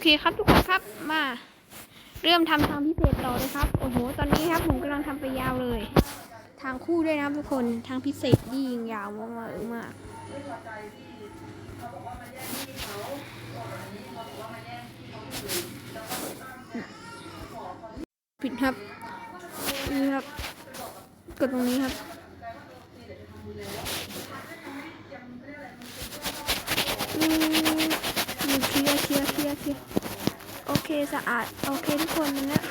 เคครับทุกคนครับมาเริ่มทำทางพิเศษต่อเลยครับโอ้โหตอนนี้ครับผมกำลังทำไปยาวเลย ทางคู่ด้วยนะทุกคนทางพิเศษยิ่งยาวมากๆมากผิดครับนี่ครับกดตรงนี้ครับ เคโอเคสะอาด โอเคทุกคนนะ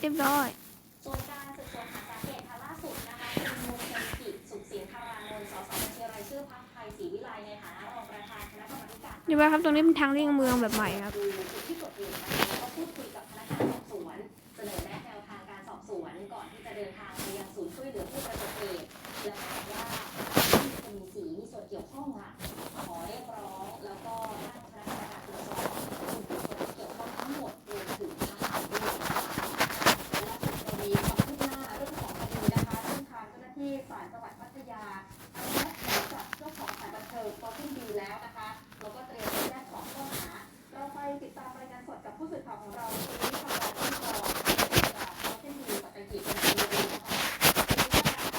เรียบร้อยส่วนการสืบสวนหาสาเหตุค่ะล่าสุดนะคะคุณมูลเพ็ญกิจสุขสินธารานนท์สสบัญชีรายชื่อพรรคไทยศรีวิไลในฐานะรองประธานคณะกรรมาธิการเรียบร้อครับตรงนี้เป็นทางเลี่ยงเมืองแบบใหม่ครับดูจุดที่เกิดเหตุนะคะแล้วก็พูดคุยกับพนักงานสอบสวน เสนอแนะแนวทางการสอบสวนก่อนที่จะเดินทางไปยังศูนย์ช่วยเหลือผู้ประสบเหตุและบอกว่าที่คนมีสีมีส่วนเกี่ยวข้องค่ะ ตามรายงานสดกับผู้สื่อข่าวของเราคุณนิพาราที่กองจากฟอร์จูนดีปัตตานีเป็นคนดีนะคะ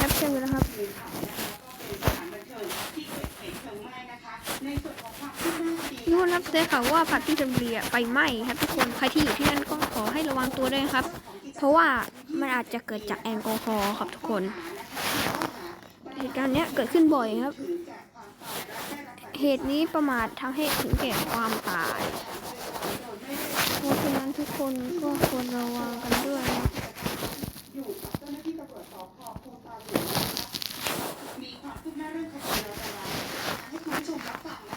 ครับเชิญเลยนะครับนู่นครับได้ข่าวว่าผัดที่ชลบุรีอะไฟไหม้ครับทุกคนใครที่อยู่ที่นั่นก็ขอให้ระวังตัวด้วยครับ เพราะว่ามันอาจจะเกิดจากแอลกอฮอล์ครับทุกคน เหตุการณ์เนี้ยเกิดขึ้นบ่อยครับ เหตุนี้ประมาททำให้ถึงแก่ความตาย เพราะฉะนั้นทุกคนก็ควรระวังกันด้วยนะมีความคืบหน้าเรื่องคดีเราจะมาให้คุณผู้ชมรับฟัง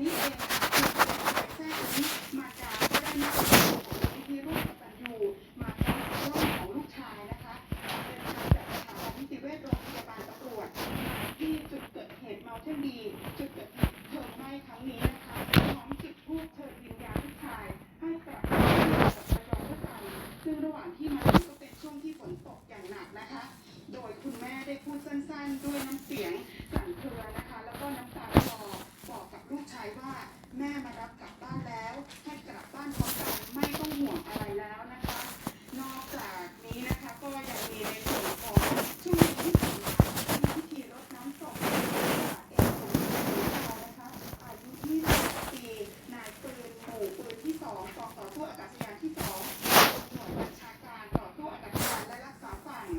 วั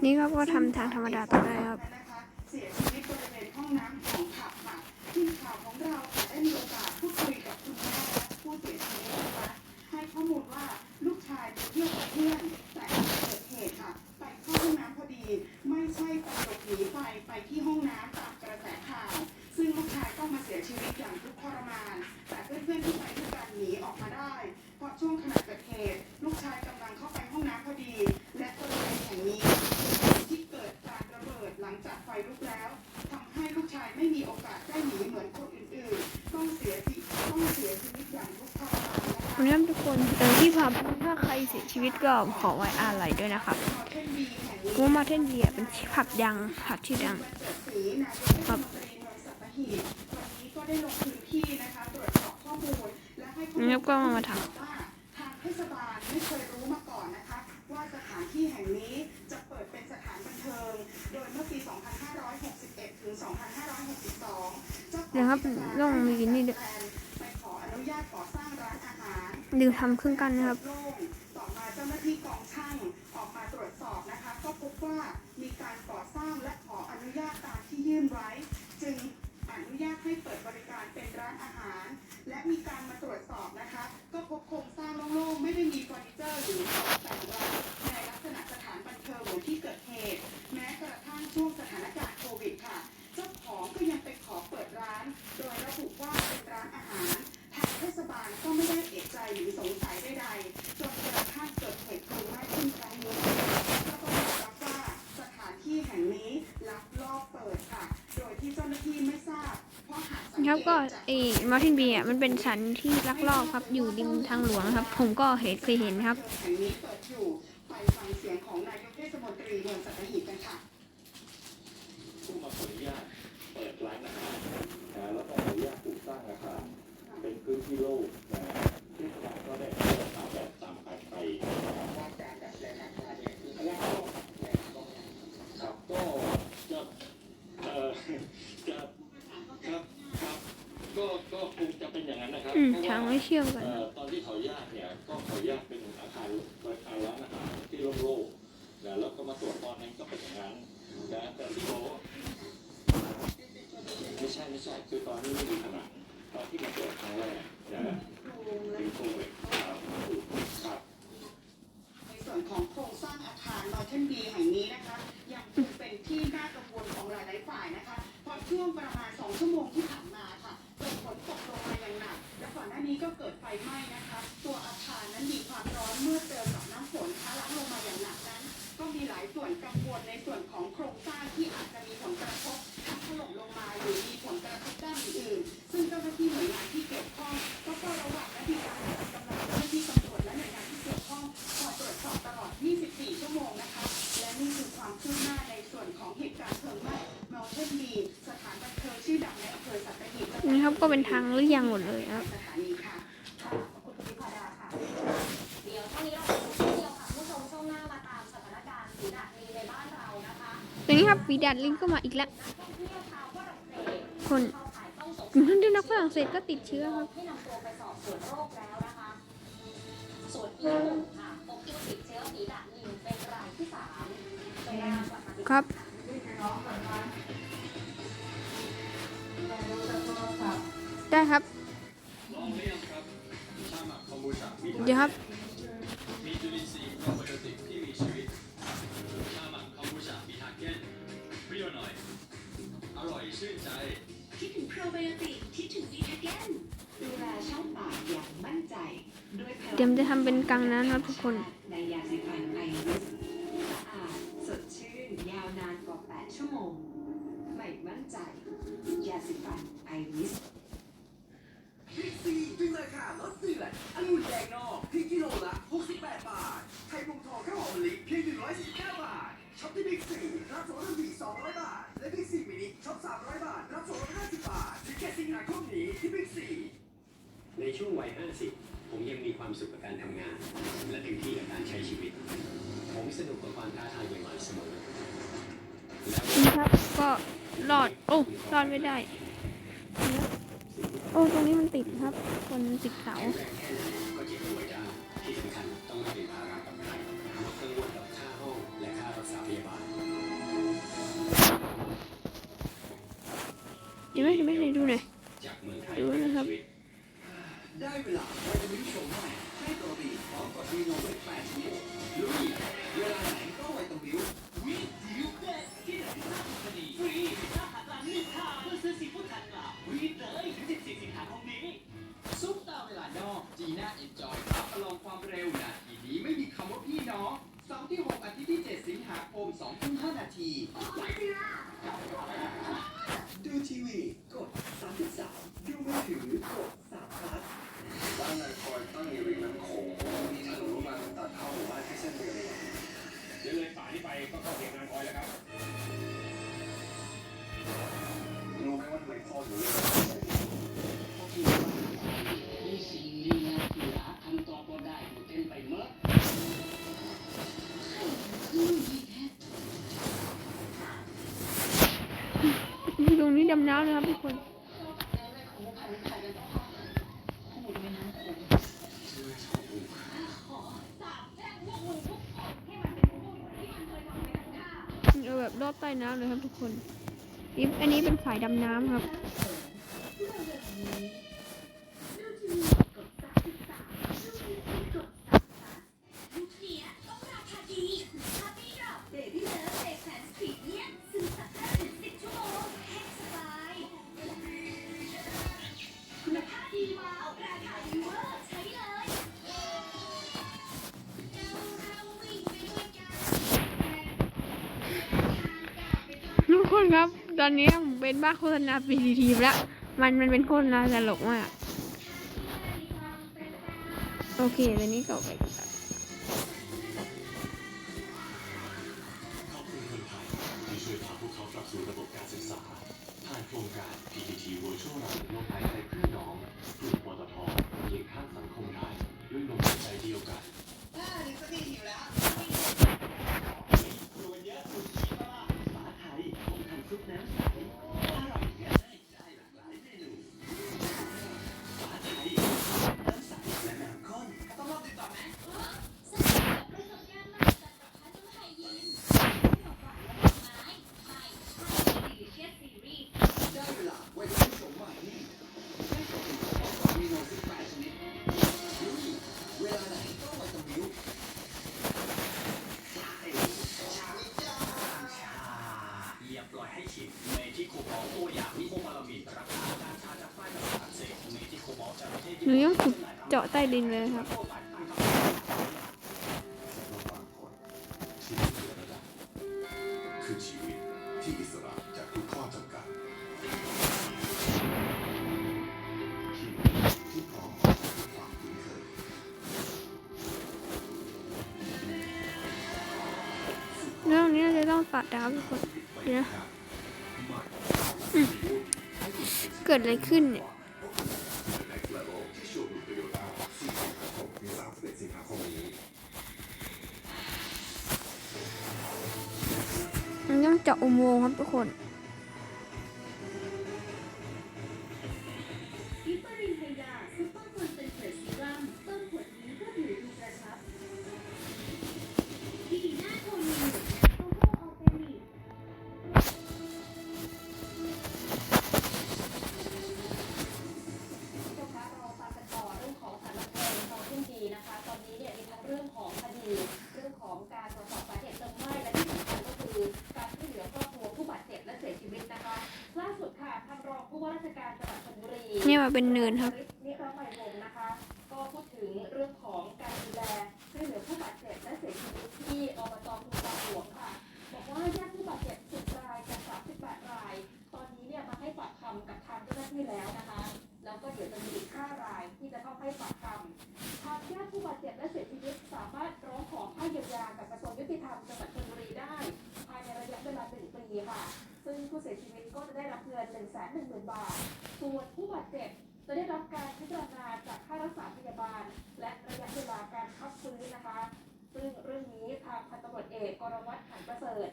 นี่ครับก็ทำทางธรรมดาต่อได้ครับเสียชีวิตบริเวณห้องน้ำของผับค่ะทีมข่าวของเราได้มีโอกาสพูดคุยกับคุณแม่และผู้เสียชีวิตนะคะให้ข้อมูลว่าลูกชายไปเที่ยวกับเพื่อนแต่เกิดเหตุค่ะไปเข้าห้องน้ำพอดี ไม่ใช่ไปหลบหนีไปไปที่ห้องน้ำตามกระแสข่าว ซึ่งลูกชายต้องมาเสียชีวิตอย่างทุกข์ทรมาน แต่เพื่อนๆที่ไป ตก็ขอไว้อาลัยด้วยนะครับมอเทนบีแห่งนี้เพราะว่ามาเทนเดียเป็นผับดังผับที่ดังวันเกิดศรีนายกเทศมนตรีเมืองสัตหีบวันนี้ก็ได้ลงพื้นที่นะคะตรวจสอบข้อมูลและให้ข้อมูลแล้วก็มาถามว่าทางเทศบาลไม่เคยรู้มาก่อนนะคะว่าสถานที่แห่งนี้จะเปิดเป็นสถานบันเทิง โดยเมื่อปี 2561 ถึง 2562เจ้าของเดี๋ยวครับกิจการต้องมีนี่ด้วยไปขออนุญาตก่อสร้างร้านอาหารลืมทำเครื่องกั้นนะครับโล่งต่อมาเจ้าหน้าที่กองช่างออกมาตรวจสอบนะคะ ก็พบว่ามีการก่อสร้างและขออนุญาตตามที่ยื่นไว้ จึงอนุญาตให้เปิดบริการเป็นร้านอาหาร และมีการมาตรวจสอบนะคะ ก็พบโครงสร้างโล่งๆไม่ได้มีเฟอร์นิเจอร์หรือตกแต่งร้าน ก็ไอ้มาร์ตินบีอะมันเป็นสันที่ลักลอบครับอยู่ริมทางหลวงครับ ผมก็เห็นเคยเห็นครับ แห่งนี้เปิดอยู่ไปฟังเสียงของนายกเทศมนตรีเมืองสัตหีบกันค่ะ ผู้มาขออนุญาตเปิดร้านอาหารนะแล้วก็ขออนุญาตปลูกสร้างอาคารเป็นพื้นที่โล่งนะที่ศาลก็ได้เปิดตามแบบตามการไปครับก็จะเอ่อจะครับครับก็ก็คงจะเป็นอย่างนั้นังว่าไม่เชื่อมกัน ตอนที่ขออนุญาตเนี่ยก็ขออนุญาตเป็นอาคารอาคารร้านอาหารที่โล่งๆนะแล้วก็มาตรวจตอนนั้นก็เป็นอย่างนั้นนะแต่ที่บอกว่าไม่ใช่ไม่ใช่คือตอนนี้ไม่มี เกิดไฟไหม้นะคะ ตัวอาคารนั้นมีความร้อนเมื่อเจอกับน้ำฝนทะลักลงมาอย่างหนักนั้น ก็มีหลายส่วนกังวลในส่วนของโครงสร้างที่อาจจะมีผลกระทบทั้งถล่มลงมาหรือมีผลกระทบด้านอื่นๆซึ่งเจ้าหน้าที่หน่วยงานที่เกี่ยวข้องก็เฝ้าระวังและมีการจัดกำลังเจ้าหน้าที่ตำรวจและหน่วยงานที่เกี่ยวข้องคอยตรวจสอบตลอด 24 ชั่วโมงนะคะ และนี่คือความคืบหน้าในส่วนของเหตุการณ์เพลิงไหม้เมลเทนบีสถานบันเทิงชื่อดังในอำเภอสัตหีบนี่ครับก็เป็นทางหรือยังหมดเลยครับ นี้ครับปีดัดลิงก็มาอีกแล้วนักท่องเที่ยวชาวฝรั่งเศสคนเข้าข่ายต้องสงถึงสัท่านยที่นักฝรั่งเศสก็ติดเชื้อครับให้นำตัวไปสอบสวนโรคแล้วนะคะส่วนญี่ปุ่นค่ะพบผู้ติดเชื้อฝีดาดลิงเป็นรายที่สามครับได้ครับลองหรือยังครับชาหมักคอมบูชามีเดี๋ยวครับ อร่อยชื่นใจ คิดถึงโปรไบโอติกคิดถึงดีทาแกนดูแลช่องปากอย่างมั่นใจด้วยพลังเดี๋ยวจะทำเป็นกังน้ำครับทุกคน ในยาสีฟันไอริสสะอาดสดชื่นยาวนานกว่า 8 ชั่วโมง ไม่มั่นใจ ยาสีฟันไอริสบิ๊กซีดึงราคาลดเดือนองุ่นแดงนอกเพียงกิโลละ 68 บาท ไข่มุงทองข้าวหอมมะลิเพียง149บาทช็อปที่บิ๊กซีรับส่วนลดถึง200 บาทและบิ๊กซีมินิ ช็อป300 บาท รับส่วนลด50 บาทถึงแค่สิงหาคมนี้ที่บิ๊กซีในช่วงวัย 50 ผมยังมีความสุขกับการทำงาน และเต็มที่กับการใช้ชีวิต ผมสนุกกับความท้าทายใหม่ๆเสมอและนี่ครับก็รอด โอ้รอดไม่ได้ โอ้ ตรงนี้มันติดครับ คนติดเสา เดี๋ยวไม่เดี๋ยวไม่ได้ดูหน่อยจากเมืองไทยดูนะครับชีวิตได้เวลาไวตามินโชว์ใหม่ให้โปรตีนพร้อมกับวีโนเวท8ชนิดลุยเวลาไหนก็ไวตามินวิดิวเด็ดที่ไหนที่ทราบคดีฟรีถ้าหากร้านนี้ค่ะเพื่อซื้อสิฟุตทันกล่าววีดเลยถึง14สิงหาคมนี้ซุปตาเวลานอกจีน่าเอ็นจอยรับประลองความเร็วนาทีนี้ไม่มีคำว่าพี่น้องเสาร์ที่ 6 อาทิตย์ที่ 7 สิงหาคม2ทุ่ม5นาที น้ำนะครับทุกคนเอาแบบรอบใต้น้ำเลยครับทุกคน อันนี้เป็นสายดำน้ำครับ คนครับ ตอนนี้ผมเป็นบ้าโฆษณาปีทีแล้ว มันมันเป็นโฆษณาตลกมาก โอเคตอนนี้ก็ไปกันต่อขอบคุณคนไทยที่ช่วยพาพวกเขากลับสู่ระบบการศึกษาผ่านโครงการ PTT Virtual Run ลงไปในเพื่อนน้องกลุ่มปตทเคียงข้างสังคมไทยด้วยลมหายใจเดียวกันาะใต้ดินเลยครับสำหรับบางคนชีวิตเหนือระดับ คือชีวิตที่อิสระจากทุกข้อจำกัดชีวิตที่พร้อมความคุ้นเคยเรื่องนี้เราจะต้องตัดดาวทุกคนเดี๋ยวเกิดอะไรขึ้นเนี่ย เจาะอุโมงค์ครับทุกคน มาเป็นเนินครับนิรภัยวงศ์นะคะ ก็พูดถึงเรื่องของการดูแลช่วยเหลือผู้บาดเจ็บและเสียชีวิตที่อบตภูตาหลวงค่ะ บอกว่าญาติผู้บาดเจ็บ10รายจาก38ราย ตอนนี้เนี่ยมาให้ปากคำกับทางเจ้าหน้าที่แล้วนะคะ แล้วก็เดี๋ยวจะมีอีก5รายที่จะต้องให้ปากคำทางญาติผู้บาดเจ็บและเสียชีวิตสามารถร้องขอค่าเยียวยากับกระทรวงยุติธรรมจังหวัดชลบุรีได้ ภายในระยะเวลาหนึ่งปีค่ะ ซึ่งผู้เสียชีวิตก็จะได้รับเงิน1 1 0 0 0 0บาท ส่วนผู้บาดเจ็บจะได้รับการพิจารณาจากค่ารักษาพยาบาล และระยะเวลาการพักฟื้นนะคะ ซึ่งเรื่องนี้ทางพันตำรวจเอกกรวัตรขันประเสริฐ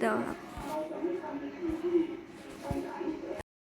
เ